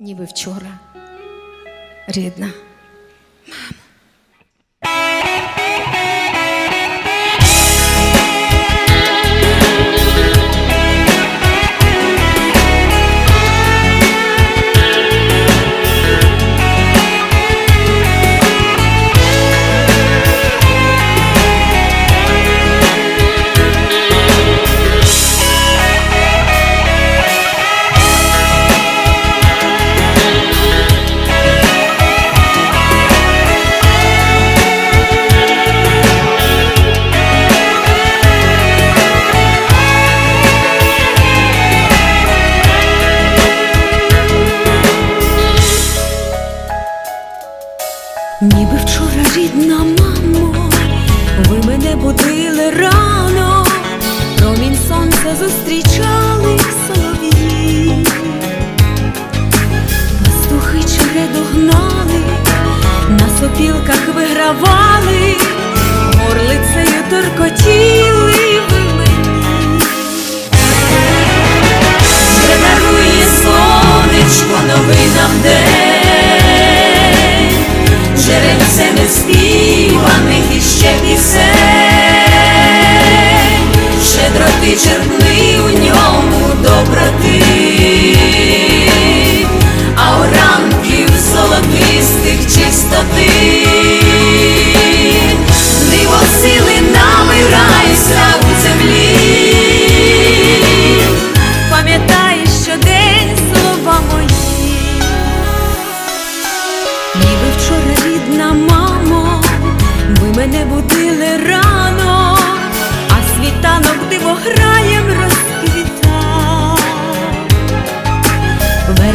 ніби вчора, рідна мама. Ніби вчора рідна мамо, ви мене будили рано, промінь сонця зустрічали солові. пастухи череду догнали, на сопілках вигравали, горлицею торкотіли.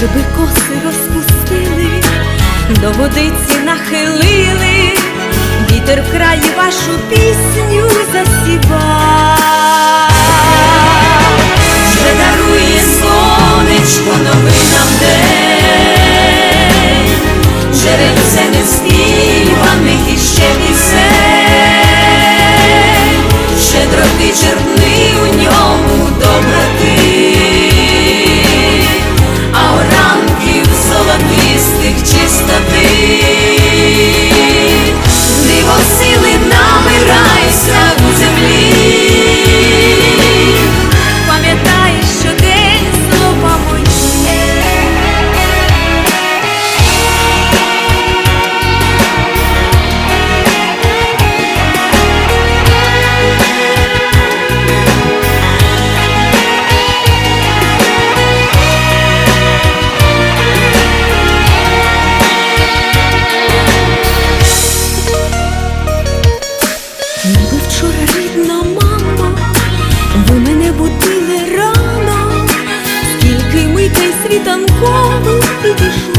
Люби коси розпустили, до водиці нахилили, вітер вкрає вашу пісню. світанкову підійшла.